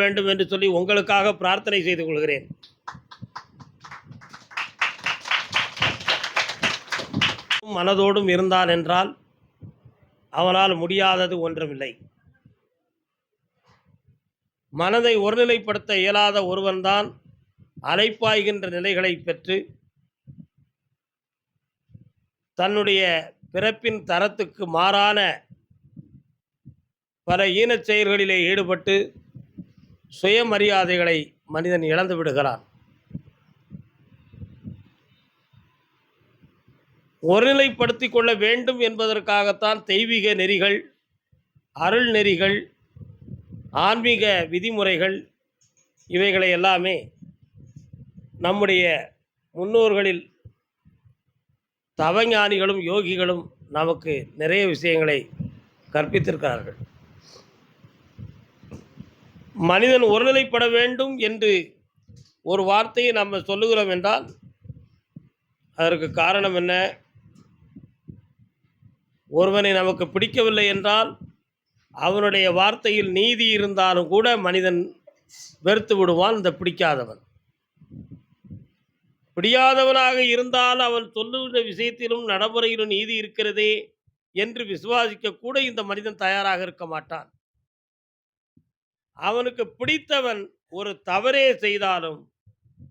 வேண்டும் என்று சொல்லி உங்களுக்காக பிரார்த்தனை செய்து கொள்கிறேன். மனதோடும் இருந்தான் என்றால் அவனால் முடியாதது ஒன்றுமில்லை. மனதை ஒருநிலைப்படுத்த இயலாத ஒருவன்தான் அலைப்பாய்கின்ற நிலைகளை பெற்று தன்னுடைய பிறப்பின் தரத்துக்கு மாறான பல ஈனச் செயல்களிலே ஈடுபட்டு சுயமரியாதைகளை மனிதன் இழந்து விடுகிறான். ஒருநிலைப்படுத்தி கொள்ள வேண்டும் என்பதற்காகத்தான் தெய்வீக நெறிகள் அருள் நெறிகள் ஆன்மீக விதிமுறைகள் இவைகளை எல்லாமே நம்முடைய முன்னோர்களில் தவஞானிகளும் யோகிகளும் நமக்கு நிறைய விஷயங்களை கற்பித்திருக்கிறார்கள். மனிதன் ஒருநிலைப்பட வேண்டும் என்று ஒரு வார்த்தையை நம்ம சொல்லுகிறோம் என்றால் அதற்கு காரணம் என்ன? ஒருவனை நமக்கு பிடிக்கவில்லை என்றால் அவனுடைய வார்த்தையில் நீதி இருந்தாலும் கூட மனிதன் வெறுத்து விடுவான் இந்த பிடிக்காதவன். பிடியாதவனாக இருந்தால் அவன் சொல்லுகிற விஷயத்திலும் நடைமுறையிலும் நீதி இருக்கிறதே என்று விசுவாசிக்க கூட இந்த மனிதன் தயாராக இருக்க மாட்டான். அவனுக்கு பிடித்தவன் ஒரு தவறே செய்தாலும்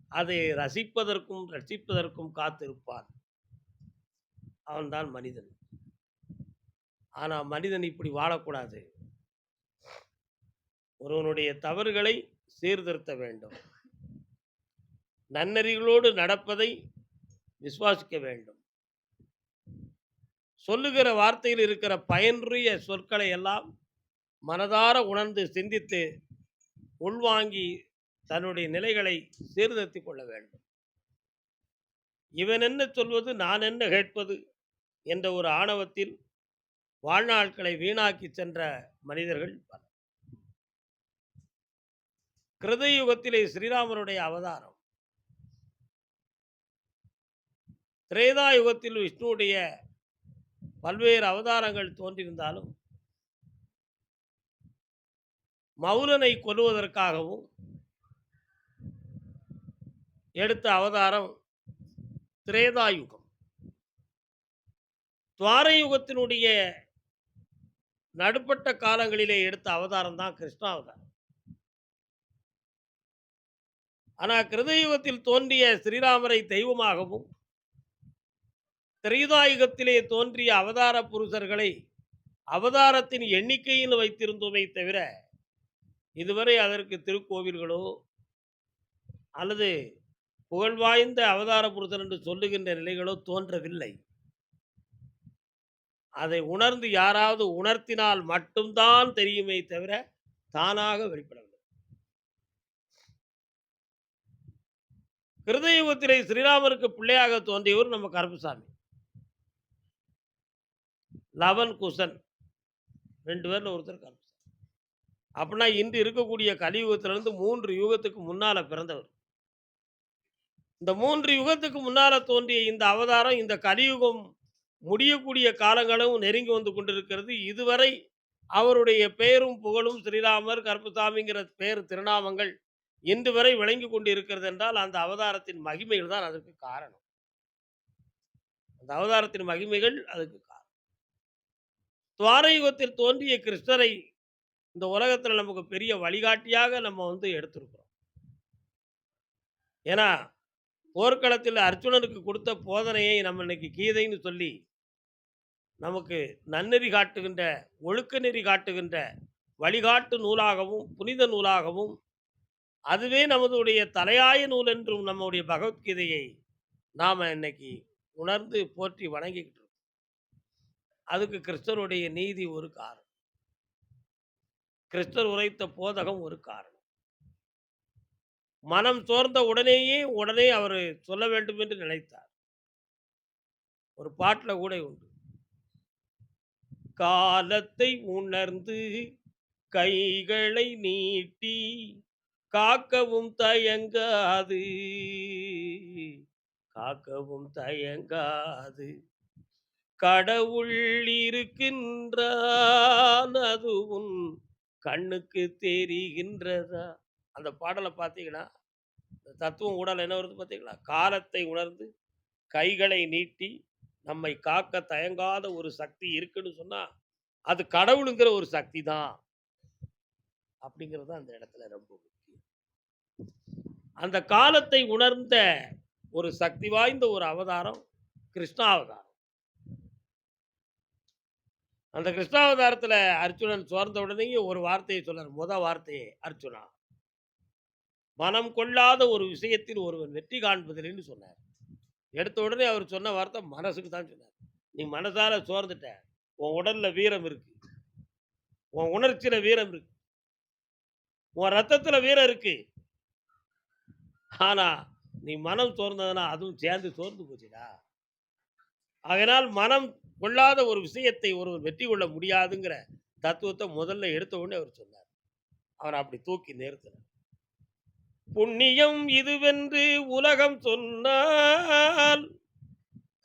அதை ரசிப்பதற்கும் ரசிப்பதற்கும் காத்திருப்பான். அவன்தான் மனிதன். ஆனால் மனிதன் இப்படி வாழக்கூடாது. ஒருவனுடைய தவறுகளை சீர்திருத்த வேண்டும். நன்னறிகளோடு நடப்பதை விசுவாசிக்க வேண்டும். சொல்லுகிற வார்த்தையில் இருக்கிற பயனுடைய சொற்களை எல்லாம் மனதார உணர்ந்து சிந்தித்து உள்வாங்கி தன்னுடைய நிலைகளை சீர்திருத்தி கொள்ள வேண்டும். இவன் என்ன சொல்வது நான் என்ன கேட்பது என்ற ஒரு ஆணவத்தில் வாழ்நாட்களை வீணாக்கி சென்ற மனிதர்கள் பல கிருதயுகத்திலே ஸ்ரீராமருடைய அவதாரம். திரேதா யுகத்தில் விஷ்ணுவுடைய பல்வேறு அவதாரங்கள் தோன்றியிருந்தாலும் மௌலனை கொல்லுவதற்காகவும் எடுத்த அவதாரம் திரேதா யுகம் துவார யுகத்தினுடைய நடுப்பட்ட காலங்களிலே எடுத்த அவதாரம் தான் கிருஷ்ணாவதாரம். ஆனால் கிருதயுகத்தில் தோன்றிய ஸ்ரீராமரை தெய்வமாகவும் திரைதாயுகத்திலே தோன்றிய அவதார புருஷர்களை அவதாரத்தின் எண்ணிக்கையில் வைத்திருந்தோமே தவிர இதுவரை அதற்கு திருக்கோவில்களோ அல்லது புகழ்வாய்ந்த அவதார புருஷன் என்று சொல்லுகின்ற நிலைகளோ தோன்றவில்லை. அதை உணர்ந்து யாராவது உணர்த்தினால் மட்டும்தான் தெரியுமே தவிர தானாக வெளிப்படவில்லை. கிருதயுகத்திலே ஸ்ரீராமருக்கு பிள்ளையாக தோன்றியவர் நம்ம கருப்புசாமி. லவன் குசன் ரெண்டு பேரில் ஒருத்தர் கருப்புசாமி. அப்படின்னா இன்று இருக்கக்கூடிய கலியுகத்திலிருந்து மூன்று யுகத்துக்கு முன்னால பிறந்தவர். இந்த மூன்று யுகத்துக்கு முன்னால தோன்றிய இந்த அவதாரம் இந்த கலியுகம் முடியக்கூடிய காலங்களும் நெருங்கி வந்து கொண்டிருக்கிறது. இதுவரை அவருடைய பெயரும் புகழும் ஸ்ரீராமர் கருப்பசாமிங்கிற பெயர் திருநாமங்கள் இன்று வரை விளங்கி கொண்டு இருக்கிறது என்றால் அந்த அவதாரத்தின் மகிமைகள் தான் அதற்கு காரணம். அந்த அவதாரத்தின் மகிமைகள் அதுக்கு காரணம். துவாரயுகத்தில் தோன்றிய கிருஷ்ணரை இந்த உலகத்தில் நமக்கு பெரிய வழிகாட்டியாக நம்ம வந்து எடுத்திருக்கிறோம். ஏன்னா போர்க்களத்தில் அர்ஜுனனுக்கு கொடுத்த போதனையை நம்ம இன்னைக்கு கீதைன்னு சொல்லி நமக்கு நன்னெறி காட்டுகின்ற ஒழுக்க நெறி காட்டுகின்ற வழிகாட்டு நூலாகவும் புனித நூலாகவும் அதுவே நமதுடைய தலையாய நூல் என்றும் நம்முடைய பகவத்கீதையை நாம் இன்னைக்கு உணர்ந்து போற்றி வணங்கிக்கிட்டு இருக்கோம். அதுக்கு கிறிஸ்தருடைய நீதி ஒரு காரணம். கிறிஸ்தர் உரைத்த போதகம் ஒரு காரணம். மனம் சோர்ந்த உடனேயே உடனே அவர் சொல்ல வேண்டும் என்று நினைத்தார். ஒரு பாட்டில் கூட உண்டு. காலத்தை உணர்ந்து கைகளை நீட்டி காக்கவும் தயங்காது காக்கவும் தயங்காது. கடவுள் இருக்கின்றான் அதுவும் கண்ணுக்கு தெரிகின்றதா? அந்த பாடலை பார்த்தீங்கன்னா தத்துவம் உடல் என்ன வருது பார்த்தீங்களா? காலத்தை உணர்ந்து கைகளை நீட்டி நம்மை காக்க தயங்காத ஒரு சக்தி இருக்குன்னு சொன்னால் அது கடவுளுங்கிற ஒரு சக்தி தான். அப்படிங்கிறது தான் அந்த இடத்துல ரொம்ப முக்கியம். அந்த காலத்தை உணர்ந்த ஒரு சக்தி வாய்ந்த ஒரு அவதாரம் கிருஷ்ணாவதாரம். அந்த கிருஷ்ணாவதாரத்துல அர்ஜுனன் சோர்ந்த உடனேயே ஒரு வார்த்தையை சொன்னார். முத வார்த்தையே அர்ஜுனா. மனம் கொள்ளாத ஒரு விஷயத்தில் ஒருவன் வெற்றி காண்பதில்லைன்னு சொன்னார். எடுத்த உடனே அவர் சொன்ன வார்த்தை மனசுக்கு தான் சொன்னார். நீ மனசால சோர்ந்துட்ட. உன் உடல்ல வீரம் இருக்கு. உன் உணர்ச்சியில வீரம் இருக்கு. உன் ரத்தத்துல வீரம் இருக்கு. ஆனா நீ மனம் சோர்ந்ததுன்னா அதுவும் சேர்ந்து சோர்ந்து போச்சுடா. அதனால் மனம் கொள்ளாத ஒரு விஷயத்தை ஒருவர் வெற்றி கொள்ள முடியாதுங்கிற தத்துவத்தை முதல்ல எடுத்த உடனே அவர் சொன்னார். அவர் அப்படி தூக்கி நிறுத்தினார். புண்ணியம் இதுவென்று உலகம் சொன்னால்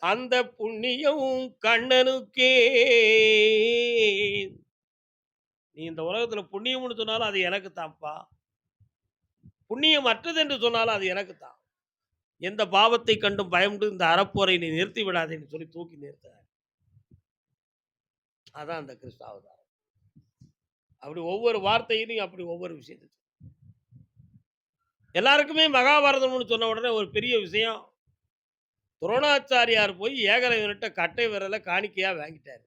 அந்த புண்ணியம் கண்ணனுக்கே. நீ இந்த உலகத்துல புண்ணியம்னு சொன்னாலும் அது எனக்கு தான்ப்பா புண்ணியம் அற்றது என்று சொன்னாலும் அது எனக்கு தான் எந்த பாவத்தை கண்டும் பயந்து இந்த அறப்போரை நீ நிறுத்தி விடாதேன்னு சொல்லி தூக்கி நிறுத்த அதான் அந்த கிறிஸ்தாவதாரம். அப்படி ஒவ்வொரு வார்த்தையிலையும் அப்படி ஒவ்வொரு விஷயத்தை எல்லாருக்குமே மகாபாரதம்னு சொன்ன உடனே ஒரு பெரிய விஷயம். துரோணாச்சாரியார் போய் ஏகலைவன்கிட்ட கட்டை விரலை காணிக்கையா வாங்கிட்டாரு.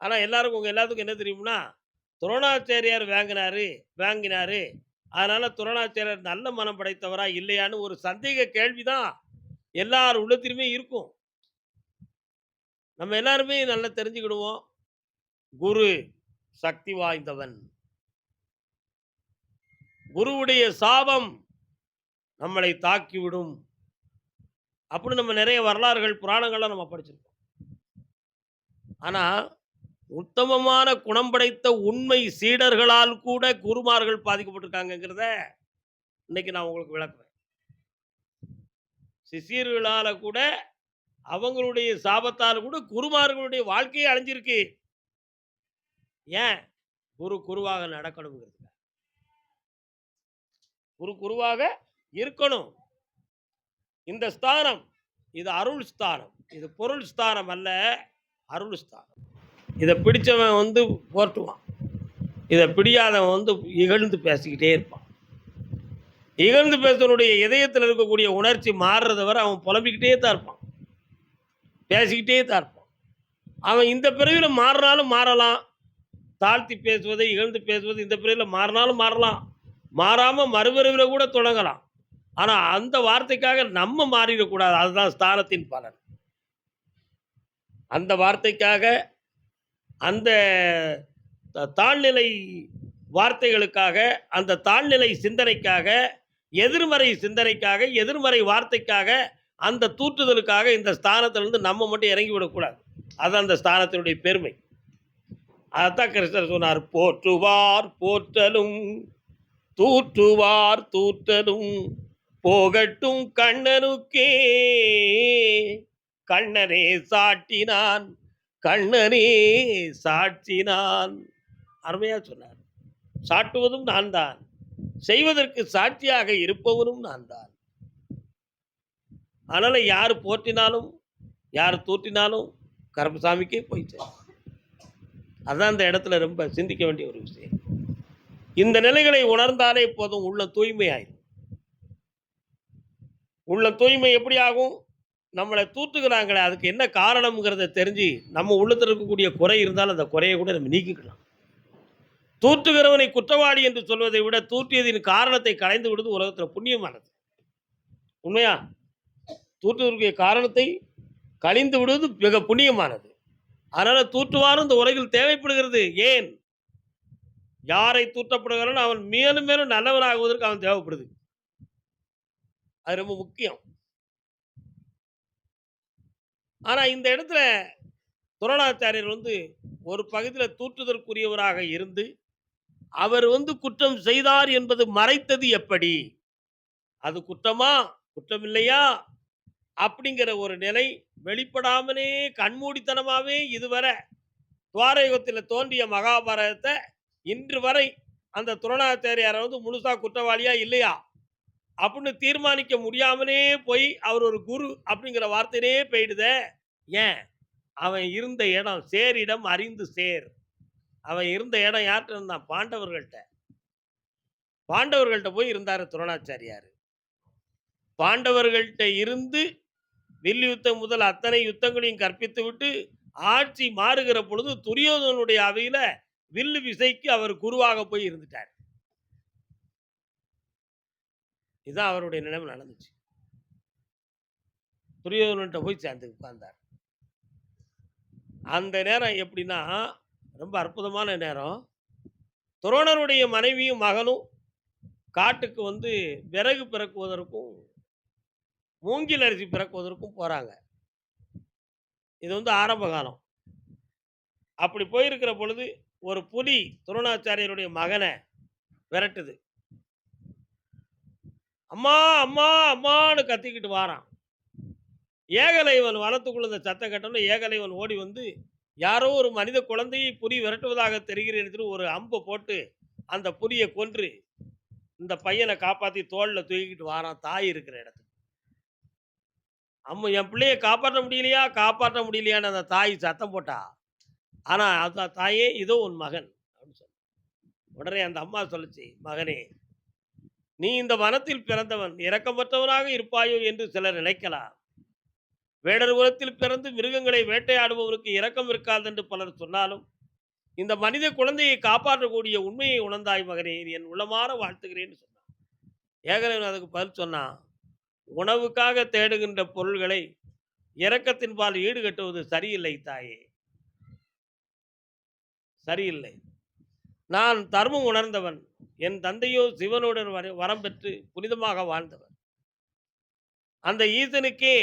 ஆனா எல்லாருக்கும் உங்க எல்லாத்துக்கும் என்ன தெரியும்னா துரோணாச்சாரியார் வாங்கினாரு வாங்கினாரு அதனால் துரணாச்சாரியர் நல்ல மனம் படைத்தவரா இல்லையான்னு ஒரு சந்தேக கேள்விதான் எல்லார் உள்ளத்திலுமே இருக்கும். நம்ம எல்லாருமே நல்லா தெரிஞ்சுக்கிடுவோம். குரு சக்தி வாய்ந்தவன். குருவுடைய சாபம் நம்மளை தாக்கிவிடும். அப்படின்னு நம்ம நிறைய வரலாறுகள் புராணங்கள்லாம் நம்ம படிச்சிருக்கோம். ஆனால் உத்தமமான குணம் படைத்த உண்மை சீடர்களால் கூட குருமார்கள் பாதிக்கப்பட்டிருக்காங்கிறத இன்னைக்கு நான் உங்களுக்கு விளக்குறேன். சிசியர்களால் கூட அவங்களுடைய சாபத்தால் கூட குருமார்களுடைய வாழ்க்கையை அழிஞ்சிருக்கு. ஏன்? குரு குருவாக நடக்கணுங்கிறது குரு குருவாக இருக்கணும். இந்த ஸ்தானம் இது அருள் ஸ்தானம் இது பொருள் ஸ்தானம் அல்ல அருள் ஸ்தானம். இதை பிடிச்சவன் வந்து போர்ட்டுவான் இதை பிடியாதவன் வந்து இகழ்ந்து பேசிக்கிட்டே இருப்பான். இகழ்ந்து பேசுவனுடைய இதயத்தில் இருக்கக்கூடிய உணர்ச்சி மாறுறத வரை அவன் புலம்பிக்கிட்டே தான் இருப்பான். பேசிக்கிட்டே தான் இருப்பான். அவன் இந்த பிறவியில் மாறினாலும் மாறலாம். தாழ்த்தி பேசுவது இகழ்ந்து பேசுவது இந்த பிறவியில் மாறினாலும் மாறலாம். மாறாமல் மறுபிறவியில் கூட தொடங்கலாம். ஆனால் அந்த வார்த்தைக்காக நம்ம மாறிடக்கூடாது. அதுதான் ஸ்தானத்தின் பலன். அந்த வார்த்தைக்காக அந்த தாழ்நிலை வார்த்தைகளுக்காக அந்த தாழ்நிலை சிந்தனைக்காக எதிர்மறை சிந்தனைக்காக எதிர்மறை வார்த்தைக்காக அந்த தூற்றுதலுக்காக இந்த ஸ்தானத்திலிருந்து நம்ம மட்டும் இறங்கி விடக்கூடாது. அது அந்த ஸ்தானத்தினுடைய பெருமை. அதுதான் கிருஷ்ணர் சொன்னார் போற்றுவார் போற்றலும் தூற்றுவார் தூற்றலும் போகட்டும் கண்ணனுக்கே. கண்ணனே சாட்டினான் கண்ணனே சாட்சினான் அருமையா சொன்னார். சாட்டுவதும் நான் தான் செய்வதற்கு சாட்சியாக இருப்பவனும் நான் தான் அதனால யார் போற்றினாலும் யார் தூற்றினாலும் கருப்பசாமிக்கே போயிட்டு அதுதான் அந்த இடத்துல ரொம்ப சிந்திக்க வேண்டிய ஒரு விஷயம். இந்த நிலைகளை உணர்ந்தாலே போதும் உள்ள தூய்மையாயிரும் உள்ள தூய்மை எப்படி ஆகும்? நம்மளை தூத்துக்கிறாங்களே அதுக்கு என்ன காரணம்ங்கிறத தெரிஞ்சு நம்ம உள்ளத்தில் இருக்கக்கூடிய குறை இருந்தாலும் அந்த குறையை கூட நம்ம நீக்கிக்கலாம். தூற்றுகிறவனை குற்றவாளி என்று சொல்வதை விட தூற்றியதின் காரணத்தை களைந்து விடுவது உலகத்தில் புண்ணியமானது. உண்மையா? தூற்றுவதற்குரிய காரணத்தை கழிந்து விடுவது மிக புண்ணியமானது. அதனால் தூற்றுவாரும் இந்த உலகில் தேவைப்படுகிறது. ஏன்? யாரை தூற்றப்படுகிறானோ அவன் மேலும் மேலும் நல்லவனாகுவதற்கு அவன் தேவைப்படுது. அது ரொம்ப முக்கியம். ஆனால் இந்த இடத்துல துரணாச்சாரியர் வந்து ஒரு பகுதியில் தூற்றுதற்குரியவராக இருந்து அவர் வந்து குற்றம் செய்தார் என்பது மறைத்தது எப்படி? அது குற்றமா? குற்றம் இல்லையா அப்படிங்கிற ஒரு நிலை வெளிப்படாமலே கண்மூடித்தனமாகவே இதுவரை துவாரயுகத்தில் தோன்றிய மகாபாரதத்தை இன்று வரை அந்த துரணாச்சாரியார் வந்து முழுசா குற்றவாளியா இல்லையா? அப்படின்னு தீர்மானிக்க முடியாமலே போய் அவர் ஒரு குரு அப்படிங்கிற வார்த்தையிலே போயிடுத. ஏன்? அவன் இருந்த இடம் சேரிடம் அறிந்து சேர். அவன் இருந்த இடம் யார்கிட்ட இருந்தான் பாண்டவர்கள்ட்ட. பாண்டவர்கள்ட்ட போய் இருந்தாரு துரோணாச்சாரியார். பாண்டவர்கள்ட்ட இருந்து வில் யுத்தம் முதல் அத்தனை யுத்தங்களையும் கற்பித்து விட்டு ஆட்சி மாறுகிற பொழுது துரியோதனுடைய அவையில வில்லு விசைக்கு அவர் குருவாக போய் இருந்துட்டார். இதுதான் அவருடைய நிலைமை நடந்துச்சு. துரியோதனன்ட்ட போய் சேர்ந்து உட்கார்ந்தார். அந்த நேரம் எப்படின்னா ரொம்ப அற்புதமான நேரம். துரோணருடைய மனைவியும் மகனும் காட்டுக்கு வந்து விறகு பிறக்குவதற்கும் மூங்கில் அரிசி பிறக்குவதற்கும் போறாங்க. இது வந்து ஆரம்ப காலம். அப்படி போயிருக்கிற பொழுது ஒரு புலி துரோணாச்சாரியருடைய மகனை விரட்டுது. அம்மா அம்மா அம்மான்னு கத்திக்கிட்டு வாரான். ஏகலைவன் வனத்துக்குள்ள இந்த சத்தம் கட்டணும் ஏகலைவன் ஓடி வந்து யாரோ ஒரு மனித குழந்தையை புரி விரட்டுவதாக தெரிகிறேன் ஒரு அம்பை போட்டு அந்த புரியை கொன்று இந்த பையனை காப்பாற்றி தோளில் தூக்கிக்கிட்டு வாரான் தாய் இருக்கிற இடத்துக்கு. அம்மா என் பிள்ளைய காப்பாற்ற முடியலையா? காப்பாற்ற முடியலையான்னு அந்த தாய் சத்தம் போட்டா. ஆனால் அந்த தாயே இதோ உன் மகன் அப்படின்னு சொன்ன உடனே அந்த அம்மா சொல்லுச்சு மகனே நீ இந்த வனத்தில் பிறந்தவன் இரக்கமற்றவனாக இருப்பாயோ என்று சிலர் நினைக்கலாம். வேடர் குலத்தில் பிறந்து மிருகங்களை வேட்டையாடுபவருக்கு இரக்கம் இருக்காது என்று பலர் சொன்னாலும் இந்த மனித குழந்தையை காப்பாற்றக்கூடிய உண்மையை உணர்ந்தாய் மகனே என் உள்ளமாற வாழ்த்துகிறேன்னு சொன்னான். ஏகலைவன் அதுக்கு பதில் சொன்னான் உணவுக்காக தேடுகின்ற பொருள்களை இரக்கத்தின் பால் ஈடுகட்டுவது சரியில்லை தாயே. சரியில்லை. நான் தர்மம் உணர்ந்தவன் என் தந்தையோ சிவனுடன் வர- வரம் பெற்று புனிதமாக வாழ்ந்தவர். அந்த ஈசனுக்கே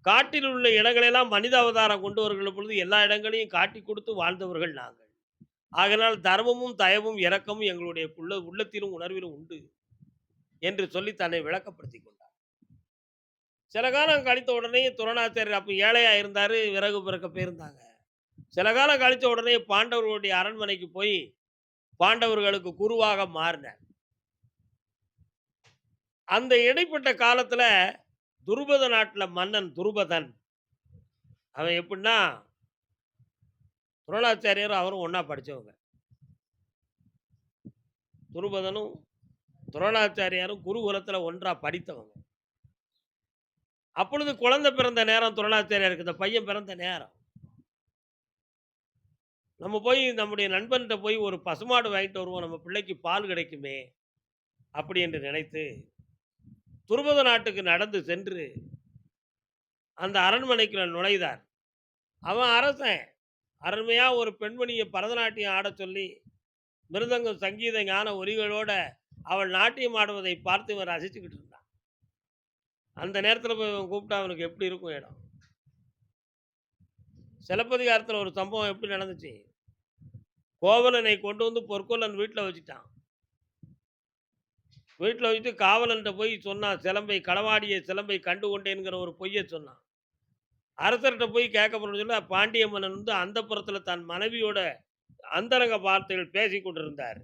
காட்டில் உள்ள இடங்களெல்லாம் மனித அவதாரம் கொண்டு வருகிற பொழுது எல்லா இடங்களையும் காட்டி கொடுத்து வாழ்ந்தவர்கள் நாங்கள். ஆகினால் தர்மமும் தயவும் இரக்கமும் எங்களுடைய உள்ள உள்ளத்திலும் உணர்விலும் உண்டு என்று சொல்லி தன்னை விளக்கப்படுத்தி கொண்டார். சில காலம் கழித்த உடனே துரணாச்சாரியர் அப்போ ஏழையாக இருந்தார் விறகு பிறக்க போயிருந்தாங்க. சில காலம் கழித்த உடனே பாண்டவர்களுடைய அரண்மனைக்கு போய் பாண்டவர்களுக்கு குருவாக மாறினார். அந்த இடைப்பட்ட காலத்துல துருபத நாட்டுல மன்னன் துருபதன். அவன் எப்படின்னா துரோணாச்சாரியரும் அவரும் ஒன்றா படிச்சவங்க. துருபதனும் துரோணாச்சாரியாரும் குருகுலத்தில் ஒன்றா படித்தவங்க. அப்பொழுது குழந்தை பிறந்த நேரம் துரோணாச்சாரியாருக்கு இந்த பையன் பிறந்த நேரம். நம்ம போய் நம்முடைய நண்பன்கிட்ட போய் ஒரு பசுமாடு வாங்கிட்டு வருவோம். நம்ம பிள்ளைக்கு பால் கிடைக்குமே அப்படி என்று நினைத்து துருபத நாட்டுக்கு நடந்து சென்று அந்த அரண்மனைக்குள்ள நுழைந்தார். அவன் அரசன். அருமையாக ஒரு பெண்மணியை பரதநாட்டியம் ஆடச் சொல்லி மிருதங்கம் சங்கீத ஞான ஒலிகளோட அவள் நாட்டியம் ஆடுவதை பார்த்து இவன் ரசிச்சுக்கிட்டு இருந்தான். அந்த நேரத்தில் போய் இவன் கூப்பிட்டா அவனுக்கு எப்படி இருக்கும் இடம்? சிலப்பதிகாரத்தில் ஒரு சம்பவம் எப்படி நடந்துச்சு? கோவலனை கொண்டு வந்து பொற்கொல்லன் வீட்டில் வச்சுட்டான். வீட்டில் வச்சுட்டு காவலன்ட்ட போய் சொன்னான் சிலம்பை களவாடிய சிலம்பை கண்டு கொண்டேங்கிற ஒரு பொய்யை சொன்னான். அரசர்கிட்ட போய் கேட்கப்படணும்னு சொல்ல பாண்டிய மன்னன் வந்து அந்த புறத்தில் தன் மனைவியோட அந்தரங்க வார்த்தைகள் பேசி கொண்டிருந்தார்.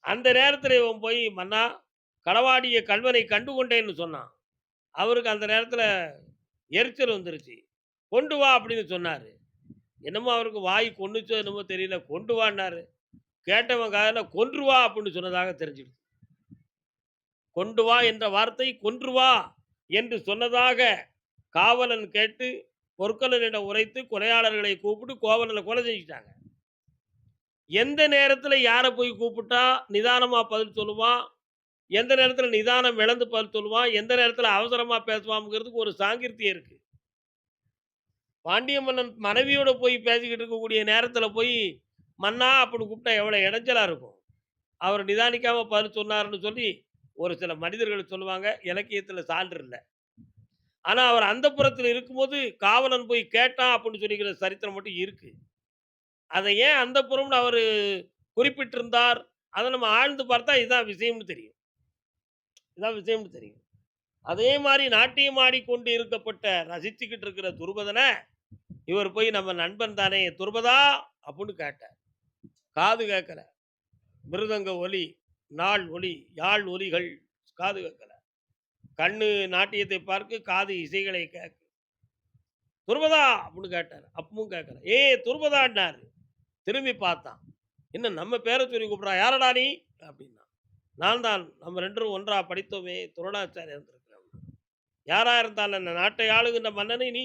அந்த நேரத்தில் இவன் போய் மன்னா களவாடிய கல்வனை கண்டு கொண்டேன்னு சொன்னான். அவருக்கு அந்த நேரத்தில் எரிச்சல் வந்துருச்சு. கொண்டு வா அப்படின்னு சொன்னார். என்னமோ அவருக்கு வாய் கொண்டுச்சோ என்னமோ தெரியல கொண்டு வான்னாரு. கேட்டவன் காதில் கொன்று வா அப்படின்னு சொன்னதாக தெரிஞ்சிடுச்சு கொண்டு வா என்ற வார்த்தை கொன்று வா என்று சொன்னதாக காவலன் கேட்டு பொற்கொலனிடம் உரைத்து கொலையாளர்களை கூப்பிட்டு கோவலனை கொலை செஞ்சுட்டாங்க. எந்த நேரத்தில் யாரை போய் கூப்பிட்டா நிதானமாக பதில் சொல்லுவான் எந்த நேரத்தில் நிதானம் இழந்து பதில் சொல்லுவான் எந்த நேரத்தில் அவசரமாக பேசுவாங்கிறதுக்கு ஒரு சாங்கிருத்தியம் இருக்குது பாண்டிய மன்னன் மனைவியோட போய் பேசிக்கிட்டு இருக்கக்கூடிய நேரத்தில் போய் மன்னா அப்படி கூப்பிட்டா எவ்வளோ இடைஞ்சலாக இருக்கும்? அவர் நிதானிக்காமல் பதில் சொன்னார்னு சொல்லி ஒரு சில மனிதர்கள் சொல்லுவாங்க. இலக்கியத்தில் சான்று இல்லை. ஆனால் அவர் அந்த புறத்தில் இருக்கும்போது காவலன் போய் கேட்டான் அப்படின்னு சொல்லிக்கிற சரித்திரம் மட்டும் இருக்குது அதை ஏன் அந்த புறம்னு அவர் குறிப்பிட்டிருந்தார்? அதை நம்ம ஆழ்ந்து பார்த்தா இதுதான் விஷயம்னு தெரியும். இதுதான் விஷயம்னு தெரியும். அதே மாதிரி நாட்டியம் ஆடிக்கொண்டு இருக்கப்பட்ட ரசிச்சுக்கிட்டு இருக்கிற துருபதனை இவர் போய் நம்ம நண்பன் தானே துருபதா அப்படின்னு கேட்டார். காது கேட்கல. மிருதங்க ஒலி நாள் ஒலி யாழ் ஒலிகள் காது கேட்கல. கண்ணு நாட்டியத்தை பார்க்க காது இசைகளை கேட்க. துருபதா அப்படின்னு கேட்டார். அப்பவும் கேட்கல. ஏ துருபதான்னாரு திரும்பி பார்த்தான். என்ன நம்ம பேரை சொல்லி கூப்பிட்றா? யாரடா நீ? அப்படின்னா நான் தான். நம்ம ரெண்டும் ஒன்றா படித்தோமே துரணாச்சாரியா இருந்திருக்கிறேன். யாரா இருந்தாலும் இந்த நாட்டை ஆளுகின்ற மன்னனை நீ?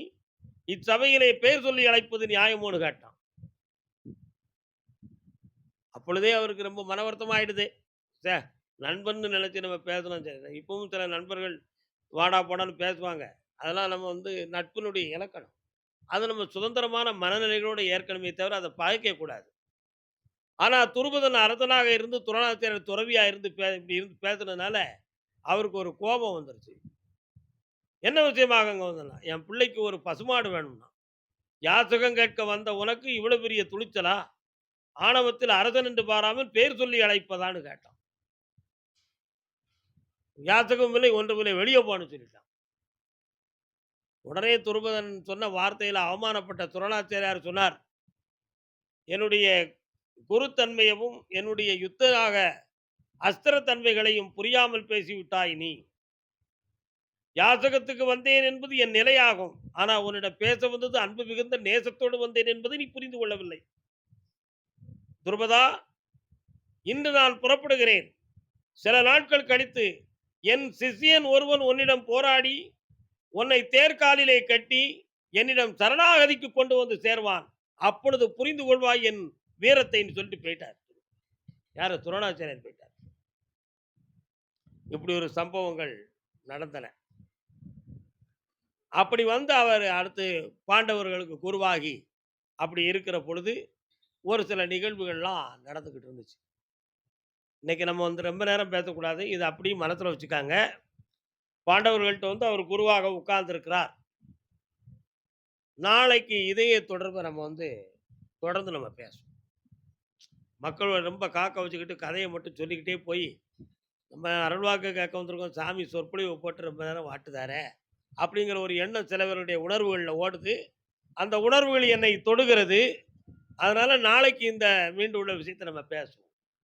இச்சபையிலே பெயர் சொல்லி அழைப்பது நியாயமோன்னு கேட்டான். அப்பொழுதே அவருக்கு ரொம்ப மன வருத்தமாயிடுது சே நண்பன்னு நினைச்சு நம்ம பேசணும் சரி இப்பவும் சில நண்பர்கள் வாடா போடான்னு பேசுவாங்க. அதெல்லாம் நம்ம வந்து நட்பினுடைய இலக்கணம். அது நம்ம சுதந்திரமான மனநிலைகளோடு ஏற்கனவே தவிர அதை பகைக்கக்கூடாது கூடாது. துருபதன் அரசனாக இருந்து துரணாச்சாரியர் துறவியாக இருந்து பே இப்படி இருந்து பேசுனதுனால அவருக்கு ஒரு கோபம் வந்துருச்சு. என்ன விஷயமாக அங்கே வந்தனா என் பிள்ளைக்கு ஒரு பசுமாடு வேணும்னா யாசகம் கேட்க வந்த உனக்கு இவ்வளோ பெரிய துணிச்சலா? ஆணவத்தில் அரசன் என்று பாராமல் பேர் சொல்லி அழைப்பதான்னு கேட்டான். யாசகம் இல்லை ஒன்றுமில்லை வெளியே போன்னு சொல்லிட்டான். உடனே துருபதன் சொன்ன வார்த்தையில் அவமானப்பட்ட துரணாச்சாரியார் சொன்னார் என்னுடைய குருத்தன்மையவும் என்னுடைய யுத்தராக அஸ்திரத்தன்மைகளையும் புரியாமல் பேசிவிட்டாய் நீ. யாசகத்துக்கு வந்தேன் என்பது என் நிலையாகும். ஆனா உன்னிடம் பேச வந்தது அன்பு மிகுந்த நேசத்தோடு வந்தேன் என்பதை நீ புரிந்து கொள்ளவில்லை. துருபதா இன்று நான் புறப்படுகிறேன். சில நாட்கள் கழித்து என் சிஷியன் ஒருவன் உன்னிடம் போராடி உன்னை தேர்காலிலே கட்டி என்னிடம் சரணாகதிக்கு கொண்டு வந்து சேர்வான். அப்பொழுது புரிந்து கொள்வாய் என் வீரத்தைன்னு சொல்லிட்டு போயிட்டார். யார்? துரோணாச்சாரியர் போயிட்டார். இப்படி ஒரு சம்பவங்கள் நடந்தன. அப்படி வந்து அவர் அடுத்து பாண்டவர்களுக்கு குருவாகி அப்படி இருக்கிற பொழுது ஒரு சில நிகழ்வுகள்லாம் நடந்துக்கிட்டு இருந்துச்சு. இன்னைக்கு நம்ம வந்து ரொம்ப நேரம் பேசக்கூடாது. இது அப்படியே மனசில் வச்சுக்காங்க. பாண்டவர்கள்ட்ட வந்து அவர் குருவாக உட்கார்ந்துருக்கிறார். நாளைக்கு இதய தொடர்பை நம்ம வந்து தொடர்ந்து நம்ம பேசுவோம். மக்கள் ரொம்ப காக்க வச்சுக்கிட்டு கதையை மட்டும் சொல்லிக்கிட்டே போய் நம்ம அருள்வாக்கு கேட்க வந்திருக்கோம். சாமி சொற்பொழிவு போட்டு ரொம்ப நேரம் வாட்டுதாரே. அப்படிங்கிற ஒரு எண்ணம் சிலவருடைய உணர்வுகளில் ஓடுது. அந்த உணர்வுகள் என்னை தொடுகிறது. அதனால் நாளைக்கு இந்த மீண்டும் உள்ள விஷயத்தை நம்ம பேசுவோம்.